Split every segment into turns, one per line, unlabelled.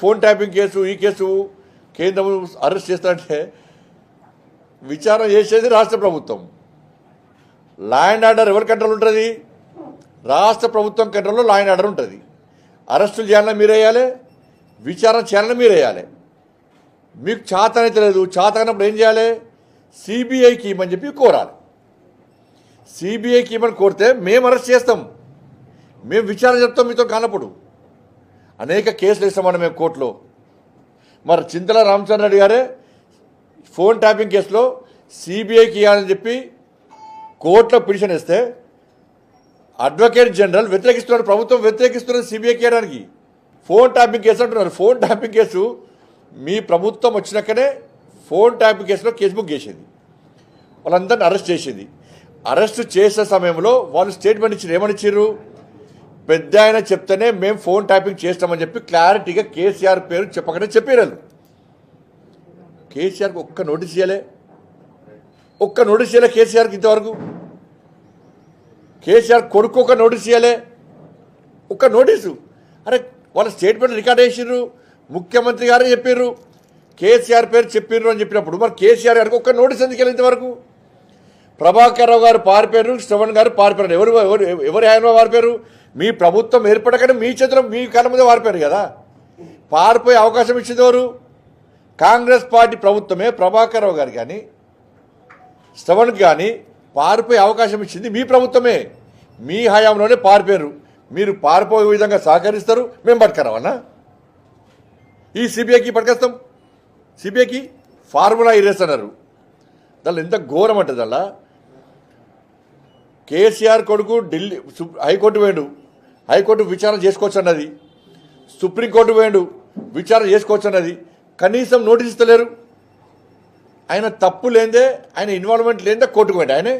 Phone tapping case ఈ case కేంద్రం arrest చేస్తారంటే విచారణ చేసేది రాష్ట్ర ప్రభుత్వం. ల్యాండ్ ఆర్డర్ ఎవరి కంట్రోల్ ఉంటుంది? రాష్ట్ర ప్రభుత్వం కంట్రోల్లో ల్యాండ్ ఆర్డర్ ఉంటుంది. అరెస్టులు చేయాలని మీరు వేయాలి విచారణ చేయాలని మీరు వేయాలి. మీకు చాతనైతే లేదు చాతనప్పుడు ఏం చేయాలి? సిబిఐకి ఇవ్వమని చెప్పి కోరాలి. సిబిఐకి ఇవ్వమని కోరితే మేము అరెస్ట్ చేస్తాం. మేము విచారణ చెప్తాం మీతో కానప్పుడు. అనేక కేసులు ఇస్తామన్న మేము కోర్టులో. మరి చింతల రామచంద్ర రెడ్డి గారే ఫోన్ ట్యాపింగ్ కేసులో సిబిఐకి ఇవ్వాలని చెప్పి కోర్టులో పిటిషన్ ఇస్తే అడ్వకేట్ జనరల్ వ్యతిరేకిస్తున్నారు ప్రభుత్వం వ్యతిరేకిస్తున్నది సిబిఐకి ఇవ్వడానికి ఫోన్ ట్యాపింగ్ కేసు అంటున్నారు. ఫోన్ ట్యాపింగ్ కేసు మీ ప్రభుత్వం వచ్చినాకనే ఫోన్ ట్యాపింగ్ కేసులో కేసు బుక్ చేసేది. వాళ్ళందరిని అరెస్ట్ చేసేది. అరెస్ట్ చేసే సమయంలో వాళ్ళు స్టేట్మెంట్ ఇచ్చారు. ఏమని ఇచ్చారు? పెద్ద ఆయన చెప్తేనే మేము ఫోన్ ట్యాపింగ్ చేస్తామని చెప్పి క్లారిటీగా కేసీఆర్ పేరు చెప్పకనే చెప్పారు కేసీఆర్కి ఒక్క నోటీస్ ఇవ్వలే ఒక్క నోటీస్ ఇవ్వలే కేసీఆర్కి ఇంతవరకు. కేసీఆర్ కొడుకు ఒక నోటీస్ ఇవ్వలే ఒక్క నోటీసు. అరే వాళ్ళ స్టేట్మెంట్ రికార్డ్ చేసిర్రు. ముఖ్యమంత్రి గారే చెప్పారు కేసీఆర్ పేరు చెప్పిర్రు అని చెప్పినప్పుడు మరి కేసీఆర్ గారికి ఒక్క నోటీస్ ఎందుకు వెళ్ళి ఇంతవరకు? ప్రభాకర్ రావు గారు పారిపోయారు శ్రవణ్ గారు పారిపోయారు ఎవరు ఎవరు ఎవరి ఆయన పారిపోయారు మీ ప్రభుత్వం ఏర్పడకనే మీ చేతిలో మీ కళ్ళ మీద పారిపోయారు కదా? పారిపోయే అవకాశం ఇచ్చింది ఎవరు? కాంగ్రెస్ పార్టీ ప్రభుత్వమే ప్రభాకర్ రావు గారు కానీ శ్రవణ్ కానీ పారిపోయే అవకాశం ఇచ్చింది మీ ప్రభుత్వమే. మీ హయాంలోనే పారిపోయారు మీరు పారిపోయే విధంగా సహకరిస్తారు. మేము పట్టుకరావన్నా ఈ సిబిఐకి పట్టుకొస్తాం. సిబిఐకి ఫార్ములా ఇరేస్ అన్నారు. దానిలో ఎంత ఘోరం అంటే దానిలో కేసీఆర్ కొడుకు ఢిల్లీ హైకోర్టు వేయండు హైకోర్టు విచారణ చేసుకోవచ్చు అన్నది సుప్రీంకోర్టు వేయండు విచారణ చేసుకోవచ్చు అన్నది కనీసం నోటీస్ ఇస్తలేరు. ఆయన తప్పు లేదే ఆయన ఇన్వాల్వ్మెంట్ లేదే కోర్టుకు పోయాడు ఆయనే.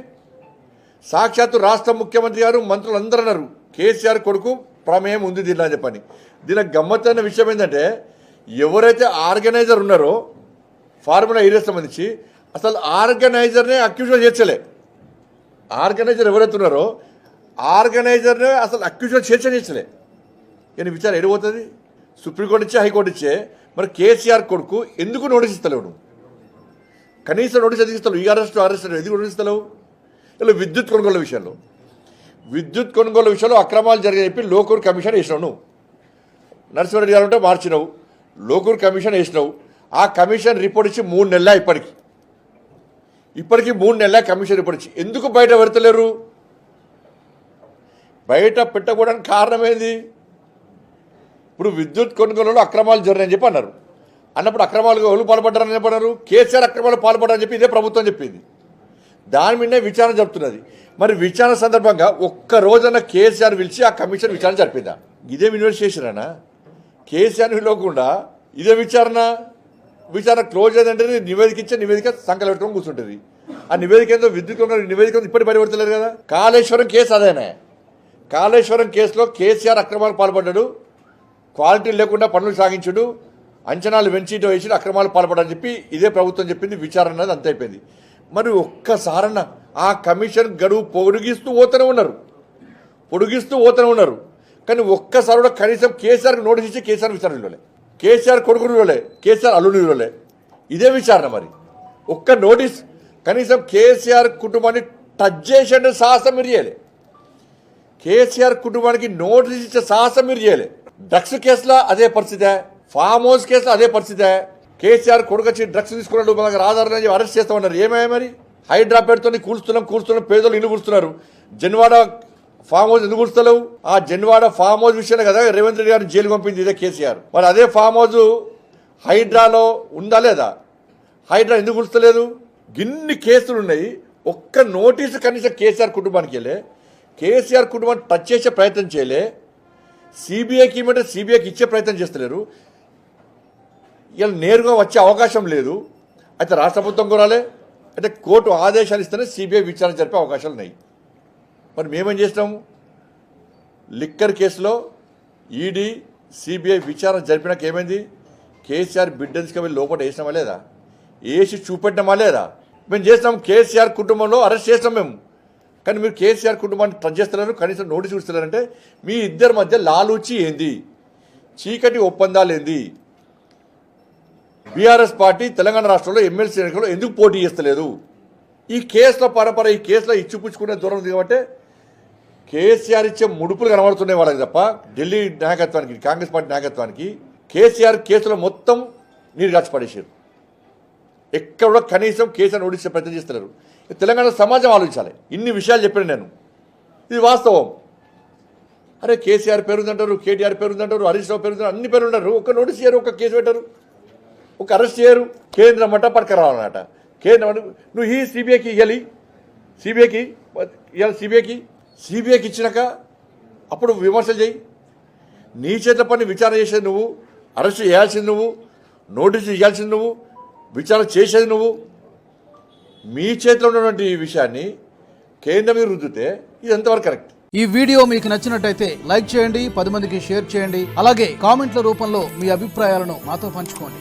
సాక్షాత్తు రాష్ట్ర ముఖ్యమంత్రి గారు మంత్రులు అందరూ అన్నారు కేసీఆర్ కొడుకు ప్రమేయం ఉంది దీనిలో అని చెప్పని. దీనికి గమ్మత్తైన విషయం ఏంటంటే ఎవరైతే ఆర్గనైజర్ ఉన్నారో ఫార్ములా ఏరియా సంబంధించి అసలు ఆర్గనైజర్నే అక్యూజన్ చేర్చలే ఆర్గనైజర్ ఎవరైతే ఉన్నారో ఆర్గనైజర్నే అసలు అక్యూజన్ చేర్చలే. నేను విచారం ఎడిపోతుంది సుప్రీంకోర్టు ఇచ్చే హైకోర్టు ఇచ్చే మరి కేసీఆర్ కొడుకు ఎందుకు నోటీస్ ఇస్తలేవు కనీసం నోటీస్ ఎందుకు ఇస్తావు ఈ అరెస్ట్ అరెస్ట్ ఎందుకు నోటీస్ ఇస్తలేవు? ఇలా విద్యుత్ కొనుగోలు విషయంలో. విద్యుత్ కొనుగోలు విషయంలో అక్రమాలు జరిగాయి చెప్పి లోకూర్ కమిషన్ వేసినావు నువ్వు నరసింహారెడ్డి గారు ఉంటే మార్చినావు. లోకూర్ కమిషన్ వేసినావు. ఆ కమిషన్ రిపోర్ట్ ఇచ్చి మూడు నెలల ఇప్పటికి. ఇప్పటికి మూడు నెలల కమిషన్ ఇప్పటి ఎందుకు బయట పెడతలేరు? బయట పెట్టకపోవడానికి కారణం ఏంది ఇప్పుడు విద్యుత్ కొనుగోలులో అక్రమాలు జరిగాయని చెప్పి అన్నారు. అన్నప్పుడు అక్రమాలు ఎవరు పాల్పడ్డారని చెప్పన్నారు? కేసీఆర్ అక్రమాలు పాల్పడ్డారని చెప్పి ఇదే ప్రభుత్వం చెప్పింది. దాని మీదనే విచారణ జరుపుతున్నది. మరి విచారణ సందర్భంగా ఒక్క రోజున కేసీఆర్ పిలిచి ఆ కమిషన్ విచారణ జరిపిందా? ఇదేం ఇన్వెస్టిగేషన్ కేసీఆర్ పిలవకుండా ఇదే విచారణ? విచారణ క్లోజ్ అయిందంటే నివేదిక ఇచ్చే నివేదిక సంకలు పెట్టుకొని కూర్చుంటుంది. ఆ నివేదిక ఏందో విద్యుత్ నివేదిక ఇప్పటి పరిపెడతలేరు కదా? కాళేశ్వరం కేసు అదేనే. కాళేశ్వరం కేసులో కేసీఆర్ అక్రమాలు పాల్పడ్డాడు. క్వాలిటీ లేకుండా పనులు సాగించుడు. అంచనాలు వెంచిటో వేసి అక్రమాలు పాల్పడని చెప్పి ఇదే ప్రభుత్వం చెప్పింది విచారణ అనేది అంత అయిపోయింది. మరి ఒక్కసారన్న ఆ కమిషన్ గడువు పొడిగిస్తూ పోతూనే ఉన్నారు. పొడిగిస్తూ పోతూనే ఉన్నారు. కానీ ఒక్కసారి కూడా కనీసం కేసీఆర్కి నోటీస్ ఇచ్చి కేసీఆర్ విచారణ ఇవ్వలే కేసీఆర్ కొడుకుని ఇవ్వలే కేసీఆర్ అల్లుని ఇవ్వలే. ఇదే విచారణ మరి. ఒక్క నోటీస్ కనీసం కేసీఆర్ కుటుంబాన్ని టచ్ చేసే సాహసం మీరు చేయలే. కేసీఆర్ కుటుంబానికి నోటీస్ ఇచ్చే సాహసం మీరు చేయలే. డ్రగ్స్ కేసులో అదే పరిస్థితే ఫామ్ హౌస్ కేసులో అదే పరిస్థితే కేసీఆర్ కొడుకు వచ్చి డ్రగ్స్ తీసుకున్నాడు మనకు రాధారని చెప్పి అరెస్ట్ చేస్తామన్నారు. ఏమయ్యా మరి? హైడ్రా పెడుతుంది కూల్స్తున్నాం కూల్స్తున్నాం పేదలు ఇల్లు కూలుస్తున్నారు. జన్వాడ ఫామ్ హౌస్ ఎందుకు కూర్చలేవు ఆ జన్వాడ ఫామ్ హౌస్ విషయాన్ని కదా రేవంత్ రెడ్డి గారిని జైలు పంపింది ఇదే కేసీఆర్. మరి అదే ఫామ్ హౌస్ హైడ్రాలో ఉందా లేదా? హైడ్రా ఎందుకు కూర్చలేదు గిన్ని కేసులు ఉన్నాయి. ఒక్క నోటీసు కనీసం కేసీఆర్ కుటుంబానికి వెళ్ళే కేసీఆర్ కుటుంబాన్ని టచ్ చేసే ప్రయత్నం చేయలే. సిబిఐకి ఇవ్వమంటే సిబిఐకి ఇచ్చే ప్రయత్నం చేస్తలేరు. ఇలా నేరుగా వచ్చే అవకాశం లేదు. అయితే రాష్ట్ర ప్రభుత్వం కూడా అంటే కోర్టు ఆదేశాలు ఇస్తేనే సిబిఐ విచారణ జరిపే అవకాశాలు ఉన్నాయి. మరి మేమేం చేసినాము లిక్కర్ కేసులో ఈడీ సిబిఐ విచారణ జరిపినాక ఏమైంది? కేసీఆర్ బిడ్డన్స్కి వెళ్ళి లోపల వేసినామా లేదా? వేసి చూపెట్టినామా లేదా? మేము చేస్తాం కేసీఆర్ కుటుంబంలో అరెస్ట్ చేస్తాం మేము. కానీ మీరు కేసీఆర్ కుటుంబాన్ని టచ్ చేస్తున్నారు కనీసం నోటీస్ ఇస్తున్నారంటే మీ ఇద్దరి మధ్య లాలూచి ఏంది? చీకటి ఒప్పందాలు ఏంది? బీఆర్ఎస్ పార్టీ తెలంగాణ రాష్ట్రంలో ఎమ్మెల్సీ ఎన్నికల్లో ఎందుకు పోటీ చేస్తలేదు? ఈ కేసుల పరంపర ఈ కేసులో ఇచ్చిపుచ్చుకునే దూరం కాబట్టి కేసీఆర్ ఇచ్చే ముడుపులు కనబడుతున్నాయి వాళ్ళకి తప్ప ఢిల్లీ నాయకత్వానికి కాంగ్రెస్ పార్టీ నాయకత్వానికి కేసీఆర్ కేసులో మొత్తం నీరు కాచి పడేసారు ఎక్కడ కూడా కనీసం కేసీఆర్ ఓడించే ప్రయత్నం చేస్తున్నారు తెలంగాణ సమాజం ఆలోచించాలి. ఇన్ని విషయాలు చెప్పాను నేను. ఇది వాస్తవం. అరే కేసీఆర్ పేరు ఉందంటారు కేటీఆర్ పేరుందంటారు హరీష్ రావు పేరు అన్ని పేరు ఉంటారు ఒక నోటీస్ చేయరు ఒక కేసు పెట్టారు. ఒక అరెస్ట్ చేయరు. కేంద్రం అంట పట్టుకురావాలన్నట కేంద్రం అంటే నువ్వు ఈ సిబిఐకి ఇవ్వాలి సిబిఐకి ఇవ్వాలి సిబిఐకి సిబిఐకి ఇచ్చినాక అప్పుడు విమర్శలు చేయి. నీ చేత పని విచారణ చేసేది నువ్వు అరెస్ట్ చేయాల్సింది నువ్వు నోటీసు ఇవ్వాల్సింది నువ్వు విచారణ చేసేది నువ్వు. మీ చేతిలో ఉన్నటువంటి ఈ విషయాన్ని కేంద్రం మీద రుద్దితే ఇది ఎంతవరకు కరెక్ట్?
ఈ వీడియో మీకు నచ్చినట్టయితే లైక్ చేయండి పది మందికి షేర్ చేయండి అలాగే కామెంట్ల రూపంలో మీ అభిప్రాయాలను మాతో పంచుకోండి.